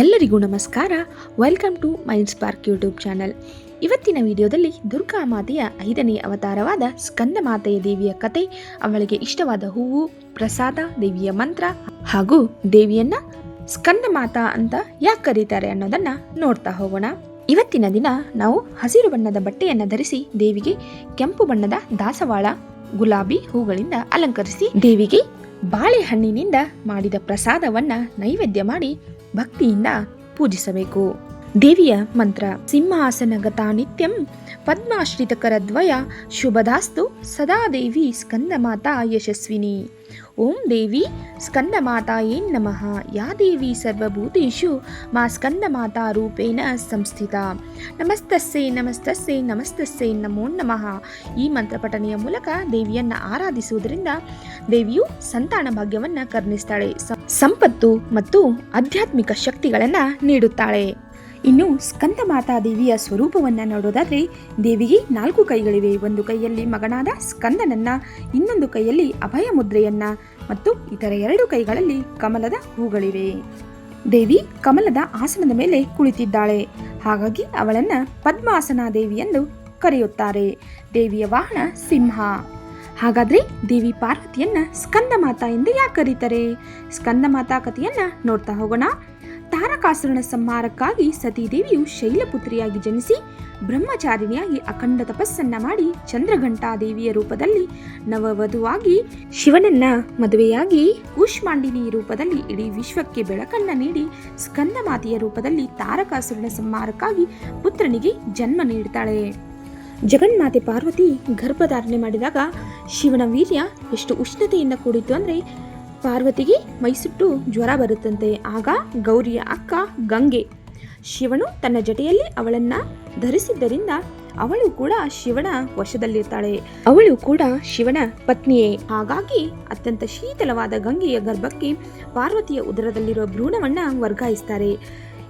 ಎಲ್ಲರಿಗೂ ನಮಸ್ಕಾರ. Welcome to Mind Spark YouTube channel ಇವತ್ತಿನ ವಿಡಿಯೋದಲ್ಲಿ ದುರ್ಗಾ ಮಾತೆಯ ಐದನೇ ಅವತಾರವಾದ ಸ್ಕಂದ ಮಾತೆಯ ದೇವಿಯ ಕತೆ, ಅವಳಿಗೆ ಇಷ್ಟವಾದ ಹೂವು, ಪ್ರಸಾದ, ದೇವಿಯ ಮಂತ್ರ ಹಾಗೂ ದೇವಿಯನ್ನ ಸ್ಕಂದ ಮಾತಾ ಅಂತ ಯಾಕೆ ಕರೀತಾರೆ ಅನ್ನೋದನ್ನ ನೋಡ್ತಾ ಹೋಗೋಣ. ಇವತ್ತಿನ ದಿನ ನಾವು ಹಸಿರು ಬಣ್ಣದ ಬಟ್ಟೆಯನ್ನು ಧರಿಸಿ ದೇವಿಗೆ ಕೆಂಪು ಬಣ್ಣದ ದಾಸವಾಳ, ಗುಲಾಬಿ ಹೂಗಳಿಂದ ಅಲಂಕರಿಸಿ ದೇವಿಗೆ ಬಾಳೆಹಣ್ಣಿನಿಂದ ಮಾಡಿದ ಪ್ರಸಾದವನ್ನ ನೈವೇದ್ಯ ಮಾಡಿ ಭಕ್ತಿಯಿಂದ ಪೂಜಿಸಬೇಕು. ದೇವಿಯ ಮಂತ್ರ ಸಿಂಹಾಸನ ಗತಾ ನಿತ್ಯಂ ಪದ್ಮಾಶ್ರಿತಕರ ದ್ವಯ ಶುಭದಾಸ್ತು ಸದಾ ದೇವಿ ಸ್ಕಂದಮಾತಾ ಯಶಸ್ವಿನಿ. ಓಂ ದೇವಿ ಸ್ಕಂದಮಾತಾ ಏನ್ ನಮಃ. ಯಾ ದೇವಿ ಸರ್ವಭೂತೇಶು? ಮಾ ಸ್ಕಂದ ಮಾತಾ ರೂಪೇಣ ಸಂಸ್ಥಿತ. ನಮಸ್ತಸ್ಸೆ ನಮಸ್ತಸ್ಸೆ ನಮಸ್ತಸ್ಸೆ ನಮೋ ನಮಃ. ಈ ಮಂತ್ರ ಪಠನೆಯ ಮೂಲಕ ದೇವಿಯನ್ನ ಆರಾಧಿಸುವುದರಿಂದ ದೇವಿಯು ಸಂತಾನ ಭಾಗ್ಯವನ್ನ ಕರ್ಣಿಸ್ತಾಳೆ. ಸಂಪತ್ತು ಮತ್ತು ಆಧ್ಯಾತ್ಮಿಕ ಶಕ್ತಿಗಳನ್ನ ನೀಡುತ್ತಾಳೆ. ಇನ್ನು ಸ್ಕಂದ ಮಾತಾ ದೇವಿಯ ಸ್ವರೂಪವನ್ನು ನೋಡೋದಾದರೆ ದೇವಿಗೆ ನಾಲ್ಕು ಕೈಗಳಿವೆ. ಒಂದು ಕೈಯಲ್ಲಿ ಮಗನಾದ ಸ್ಕಂದನನ್ನ, ಇನ್ನೊಂದು ಕೈಯಲ್ಲಿ ಅಭಯ ಮುದ್ರೆಯನ್ನ ಮತ್ತು ಇತರ ಎರಡು ಕೈಗಳಲ್ಲಿ ಕಮಲದ ಹೂಗಳಿವೆ. ದೇವಿ ಕಮಲದ ಆಸನದ ಮೇಲೆ ಕುಳಿತಿದ್ದಾಳೆ. ಹಾಗಾಗಿ ಅವಳನ್ನ ಪದ್ಮಾಸನ ದೇವಿ ಎಂದು ಕರೆಯುತ್ತಾರೆ. ದೇವಿಯ ವಾಹನ ಸಿಂಹ. ಹಾಗಾದ್ರೆ ದೇವಿ ಪಾರ್ವತಿಯನ್ನ ಸ್ಕಂದ ಮಾತಾ ಎಂದು ಯಾಕೆ ಕರೀತಾರೆ? ಸ್ಕಂದ ಮಾತಾ ಕಥೆಯನ್ನ ನೋಡ್ತಾ ಹೋಗೋಣ. ತಾರಕಾಸುರನ ಸಂಹಾರಕ್ಕಾಗಿ ಸತೀದೇವಿಯು ಶೈಲಪುತ್ರಿಯಾಗಿ ಜನಿಸಿ ಬ್ರಹ್ಮಚಾರಿಣಿಯಾಗಿ ಅಖಂಡ ತಪಸ್ಸನ್ನ ಮಾಡಿ ಚಂದ್ರಘಂಟಾದೇವಿಯ ರೂಪದಲ್ಲಿ ನವವಧುವಾಗಿ ಶಿವನನ್ನ ಮದುವೆಯಾಗಿ ಕೂಷ್ಮಾಂಡಿನಿ ರೂಪದಲ್ಲಿ ಇಡೀ ವಿಶ್ವಕ್ಕೆ ಬೆಳಕನ್ನ ನೀಡಿ ಸ್ಕಂದ ಮಾತೆಯ ರೂಪದಲ್ಲಿ ತಾರಕಾಸುರನ ಸಂಹಾರಕ್ಕಾಗಿ ಪುತ್ರನಿಗೆ ಜನ್ಮ ನೀಡುತ್ತಾಳೆ ಜಗನ್ಮಾತೆ ಪಾರ್ವತಿ ಗರ್ಭಧಾರಣೆ ಮಾಡಿದಾಗ ಶಿವನ ವೀರ್ಯ ಎಷ್ಟು ಉಷ್ಣತೆಯಿಂದ ಕೂಡಿತ್ತು ಅಂದರೆ ಪಾರ್ವತಿಗೆ ಮೈಸುಟ್ಟು ಜ್ವರ ಬರುತ್ತಂತೆ. ಆಗ ಗೌರಿಯ ಅಕ್ಕ ಗಂಗೆ ಶಿವನು ತನ್ನ ಜಟೆಯಲ್ಲಿ ಅವಳನ್ನು ಧರಿಸಿದ್ದರಿಂದ ಅವಳು ಕೂಡ ಶಿವನ ವಶದಲ್ಲಿರ್ತಾಳೆ. ಅವಳು ಕೂಡ ಶಿವನ ಪತ್ನಿಯೇ. ಹಾಗಾಗಿ ಅತ್ಯಂತ ಶೀತಲವಾದ ಗಂಗೆಯ ಗರ್ಭಕ್ಕೆ ಪಾರ್ವತಿಯ ಉದರದಲ್ಲಿರುವ ಭ್ರೂಣವನ್ನ ವರ್ಗಾಯಿಸ್ತಾರೆ.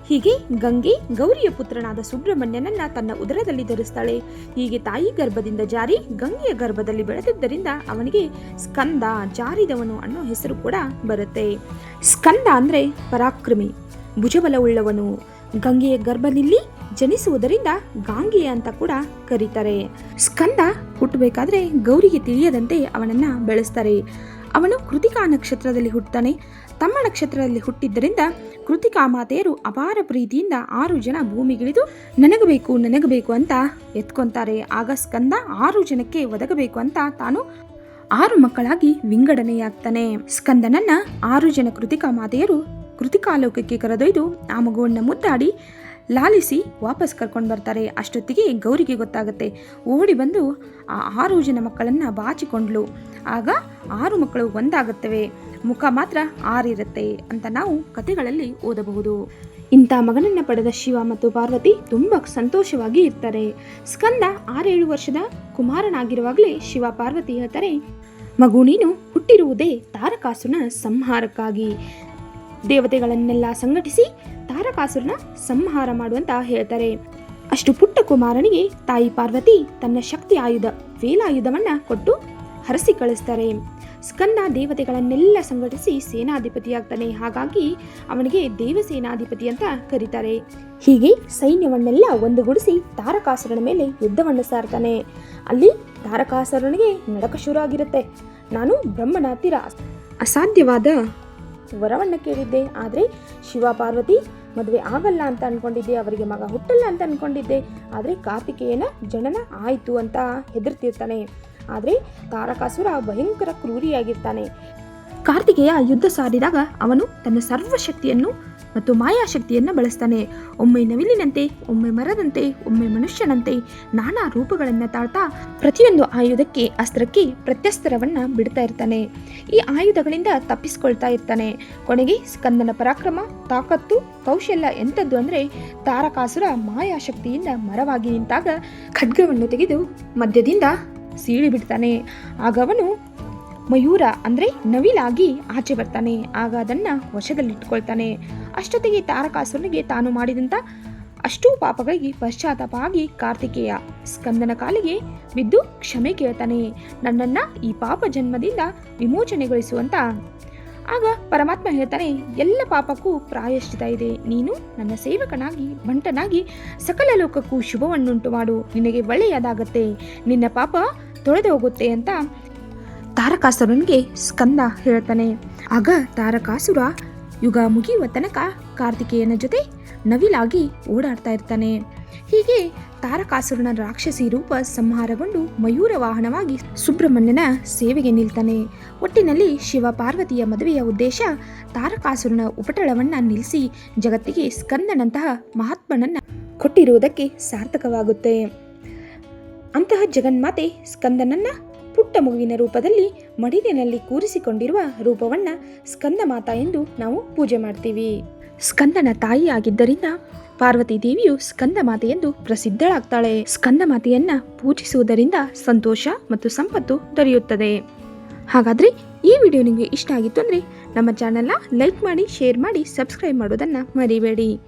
ಹೀಗೆ ಗಂಗೆ ಗೌರಿಯ ಪುತ್ರನಾದ ಸುಬ್ರಹ್ಮಣ್ಯನನ್ನ ತನ್ನ ಉದರದಲ್ಲಿ ಧರಿಸ್ತಾಳೆ. ಹೀಗೆ ತಾಯಿ ಗರ್ಭದಿಂದ ಜಾರಿ ಗಂಗೆಯ ಗರ್ಭದಲ್ಲಿ ಬೆಳೆದಿದ್ದರಿಂದ ಅವನಿಗೆ ಸ್ಕಂದ ಜಾರಿದವನು ಅನ್ನೋ ಹೆಸರು ಕೂಡ ಬರುತ್ತೆ. ಸ್ಕಂದ ಅಂದ್ರೆ ಪರಾಕ್ರಮಿ, ಭುಜಬಲವುಳ್ಳವನು. ಗಂಗೆಯ ಗರ್ಭದಲ್ಲಿ ಜನಿಸುವುದರಿಂದ ಗಾಂಗೆಯ ಅಂತ ಕೂಡ ಕರೀತಾರೆ. ಸ್ಕಂದ ಹುಟ್ಟಬೇಕಾದ್ರೆ ಗೌರಿಗೆ ತಿಳಿಯದಂತೆ ಅವನನ್ನ ಬೆಳೆಸ್ತಾರೆ. ಅವನು ಕೃತಿಕಾ ನಕ್ಷತ್ರದಲ್ಲಿ ಹುಟ್ಟುತ್ತಾನೆ. ತಮ್ಮ ನಕ್ಷತ್ರದಲ್ಲಿ ಹುಟ್ಟಿದ್ದರಿಂದ ಕೃತಿಕಾ ಮಾತೆಯರು ಅಪಾರ ಪ್ರೀತಿಯಿಂದ ಆರು ಜನ ಭೂಮಿಗಿಳಿದು ನನಗಬೇಕು ನನಗಬೇಕು ಅಂತ ಎತ್ಕೊಂತಾರೆ. ಆಗ ಸ್ಕಂದ ಆರು ಜನಕ್ಕೆ ಒದಗಬೇಕು ಅಂತ ತಾನು ಆರು ಮಕ್ಕಳಾಗಿ ವಿಂಗಡಣೆಯಾಗ್ತಾನೆ ಸ್ಕಂದನನ್ನ ಆರು ಜನ ಕೃತಿಕಾ ಮಾತೆಯರು ಕೃತಿಕಾಲೋಕಕ್ಕೆ ಕರೆದೊಯ್ದು, ಆ ಮಗುವನ್ನ ಮುದ್ದಾಡಿ ಲಾಲಿಸಿ ವಾಪಸ್ ಕರ್ಕೊಂಡು ಬರ್ತಾರೆ. ಅಷ್ಟೊತ್ತಿಗೆ ಗೌರಿಗೆ ಗೊತ್ತಾಗುತ್ತೆ. ಓಡಿ ಬಂದು ಆ ಆರು ಜನ ಮಕ್ಕಳನ್ನ ಬಾಚಿಕೊಂಡ್ಲು ಆಗ ಆರು ಮಕ್ಕಳು ಒಂದಾಗುತ್ತವೆ. ಮುಖ ಮಾತ್ರ ಆರಿರುತ್ತೆ ಅಂತ ನಾವು ಕಥೆಗಳಲ್ಲಿ ಓದಬಹುದು. ಇಂಥ ಮಗನನ್ನ ಪಡೆದ ಶಿವ ಮತ್ತು ಪಾರ್ವತಿ ತುಂಬ ಸಂತೋಷವಾಗಿ ಇರ್ತಾರೆ. ಸ್ಕಂದ ಆರೇಳು ವರ್ಷದ ಕುಮಾರನಾಗಿರುವಾಗಲೇ ಶಿವ ಪಾರ್ವತಿ ಹೇಳ್ತಾರೆ ಮಗು ನೀನು ಹುಟ್ಟಿರುವುದೇ ತಾರಕಾಸುನ ಸಂಹಾರಕ್ಕಾಗಿ. ದೇವತೆಗಳನ್ನೆಲ್ಲ ಸಂಘಟಿಸಿ ತಾರಕಾಸುರನ ಸಂಹಾರ ಮಾಡುವಂತ ಹೇಳ್ತಾರೆ. ಅಷ್ಟು ಪುಟ್ಟ ಕುಮಾರನಿಗೆ ತಾಯಿ ಪಾರ್ವತಿ ತನ್ನ ಶಕ್ತಿ ಆಯುಧ ವೇಲಾಯುಧವನ್ನ ಕೊಟ್ಟು ಹರಸಿ ಕಳಿಸ್ತಾರೆ. ಸ್ಕಂದ ದೇವತೆಗಳನ್ನೆಲ್ಲ ಸಂಘಟಿಸಿ ಸೇನಾಧಿಪತಿಯಾಗ್ತಾನೆ. ಹಾಗಾಗಿ ಅವನಿಗೆ ದೇವಸೇನಾಧಿಪತಿ ಅಂತ ಕರೀತಾರೆ. ಹೀಗೆ ಸೈನ್ಯವನ್ನೆಲ್ಲ ಒಂದುಗೂಡಿಸಿ ತಾರಕಾಸುರನ ಮೇಲೆ ಯುದ್ಧವನ್ನು ಸಾರ್ತಾನೆ. ಅಲ್ಲಿ ತಾರಕಾಸುರನಿಗೆ ನಡಕ ಶುರು ಆಗಿರುತ್ತೆ. ನಾನು ಬ್ರಹ್ಮನ ಹತ್ತಿರ. ಅಸಾಧ್ಯವಾದ ವರವನ್ನು ಕೇಳಿದ್ದೆ. ಆದರೆ ಶಿವ ಪಾರ್ವತಿ ಮದುವೆ ಆಗಲ್ಲ ಅಂತ ಅಂದ್ಕೊಂಡಿದ್ದೆ ಅವರಿಗೆ ಮಗ ಹುಟ್ಟಲ್ಲ ಅಂತ ಅಂದ್ಕೊಂಡಿದ್ದೆ ಆದರೆ ಕಾರ್ತಿಕೇಯನ ಜನನ ಆಯಿತು ಅಂತ ಹೆದರ್ತಿರ್ತಾನೆ. ಆದರೆ ತಾರಕಾಸುರ ಭಯಂಕರ ಕ್ರೂರಿಯಾಗಿರ್ತಾನೆ. ಕಾರ್ತಿಕೇಯ ಯುದ್ಧ ಸಾರಿದಾಗ ಅವನು ತನ್ನ ಸರ್ವಶಕ್ತಿಯನ್ನು ಮತ್ತು ಮಾಯಾಶಕ್ತಿಯನ್ನು ಬಳಸ್ತಾನೆ. ಒಮ್ಮೆ ನವಿಲಿನಂತೆ, ಒಮ್ಮೆ ಮರದಂತೆ, ಒಮ್ಮೆ ಮನುಷ್ಯನಂತೆ ನಾನಾ ರೂಪಗಳನ್ನು ತಾಳ್ತಾ ಪ್ರತಿಯೊಂದು ಆಯುಧಕ್ಕೆ, ಅಸ್ತ್ರಕ್ಕೆ ಪ್ರತ್ಯಸ್ತ್ರವನ್ನು ಬಿಡ್ತಾ ಇರ್ತಾನೆ. ಈ ಆಯುಧಗಳಿಂದ ತಪ್ಪಿಸ್ಕೊಳ್ತಾ ಇರ್ತಾನೆ. ಕೊನೆಗೆ ಸ್ಕಂದನ ಪರಾಕ್ರಮ, ತಾಕತ್ತು, ಕೌಶಲ್ಯ ಎಂಥದ್ದು ಅಂದರೆ ತಾರಕಾಸುರ ಮಾಯಾಶಕ್ತಿಯಿಂದ ಮರವಾಗಿ ನಿಂತಾಗ ಖಡ್ಗವನ್ನು ತೆಗೆದು ಮಧ್ಯದಿಂದ ಸೀಳಿ ಬಿಡ್ತಾನೆ ಆಗ ಅವನು ಮಯೂರ ಅಂದರೆ ನವಿಲಾಗಿ ಆಚೆ ಬರ್ತಾನೆ. ಆಗ ಅದನ್ನು ವಶದಲ್ಲಿಟ್ಕೊಳ್ತಾನೆ. ಅಷ್ಟೊತ್ತಿಗೆ ತಾರಕಾಸುರನಿಗೆ ತಾನು ಮಾಡಿದಂಥ ಅಷ್ಟೂ ಪಾಪಗಳಿಗೆ ಪಶ್ಚಾತ್ತಾಪ ಆಗಿ ಕಾರ್ತಿಕೇಯ ಸ್ಕಂದನ ಕಾಲಿಗೆ ಬಿದ್ದು ಕ್ಷಮೆ ಕೇಳ್ತಾನೆ. ನನ್ನನ್ನು ಈ ಪಾಪ ಜನ್ಮದಿಂದ ವಿಮೋಚನೆಗೊಳಿಸುವಂತ. ಆಗ ಪರಮಾತ್ಮ ಹೇಳ್ತಾನೆ, ಎಲ್ಲ ಪಾಪಕ್ಕೂ ಪ್ರಾಯಶ್ಚಿತ ಇದೆ. ನೀನು ನನ್ನ ಸೇವಕನಾಗಿ, ಬಂಟನಾಗಿ ಸಕಲ ಲೋಕಕ್ಕೂ ಶುಭವನ್ನುಂಟು ಮಾಡು. ನಿನಗೆ ಒಳ್ಳೆಯದಾಗತ್ತೆ. ನಿನ್ನ ಪಾಪ ತೊಳೆದು ಹೋಗುತ್ತೆ ಅಂತ ತಾರಕಾಸುರನಿಗೆ ಸ್ಕಂದ ಹೇಳ್ತಾನೆ. ಆಗ ತಾರಕಾಸುರ ಯುಗ ಮುಗಿಯುವ ತನಕ ಕಾರ್ತಿಕೇಯನ ಜೊತೆ ನವಿಲಾಗಿ ಓಡಾಡ್ತಾ ಇರ್ತಾನೆ. ಹೀಗೆ ತಾರಕಾಸುರನ ರಾಕ್ಷಸಿ ರೂಪ ಸಂಹಾರಗೊಂಡು ಮಯೂರ ವಾಹನವಾಗಿ ಸುಬ್ರಹ್ಮಣ್ಯನ ಸೇವೆಗೆ ನಿಲ್ತಾನೆ. ಒಟ್ಟಿನಲ್ಲಿ ಶಿವ ಪಾರ್ವತಿಯ ಮದುವೆಯ ಉದ್ದೇಶ ತಾರಕಾಸುರನ ಉಪಟಳವನ್ನ ನಿಲ್ಲಿಸಿ ಜಗತ್ತಿಗೆ ಸ್ಕಂದನಂತಹ ಮಹಾತ್ಮನನ್ನ ಕೊಟ್ಟಿರುವುದಕ್ಕೆ ಸಾರ್ಥಕವಾಗುತ್ತೆ. ಅಂತಹ ಜಗನ್ಮಾತೆ ಸ್ಕಂದನನ್ನ ಪುಟ್ಟ ಮಗುವಿನ ರೂಪದಲ್ಲಿ ಮಡಿಲಿನಲ್ಲಿ ಕೂರಿಸಿಕೊಂಡಿರುವ ರೂಪವನ್ನ ಸ್ಕಂದ ಮಾತಾ ಎಂದು ನಾವು ಪೂಜೆ ಮಾಡ್ತೀವಿ. ಸ್ಕಂದನ ತಾಯಿಯಾಗಿದ್ದರಿಂದ ಪಾರ್ವತಿ ದೇವಿಯು ಸ್ಕಂದ ಎಂದು ಪ್ರಸಿದ್ಧಳಾಗ್ತಾಳೆ. ಸ್ಕಂದ ಮಾತೆಯನ್ನ ಪೂಜಿಸುವುದರಿಂದ ಸಂತೋಷ ಮತ್ತು ಸಂಪತ್ತು ದೊರೆಯುತ್ತದೆ. ಹಾಗಾದ್ರೆ ಈ ವಿಡಿಯೋ ನಿಮಗೆ ಇಷ್ಟ ಆಗಿತ್ತು ಅಂದರೆ ನಮ್ಮ ಚಾನಲ್ನ ಲೈಕ್ ಮಾಡಿ, ಶೇರ್ ಮಾಡಿ, ಸಬ್ಸ್ಕ್ರೈಬ್ ಮಾಡೋದನ್ನು ಮರಿಬೇಡಿ.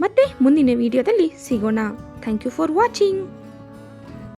ಮತ್ತೆ ಮುಂದಿನ ವಿಡಿಯೋದಲ್ಲಿ ಸಿಗೋಣ. Thank you for watching.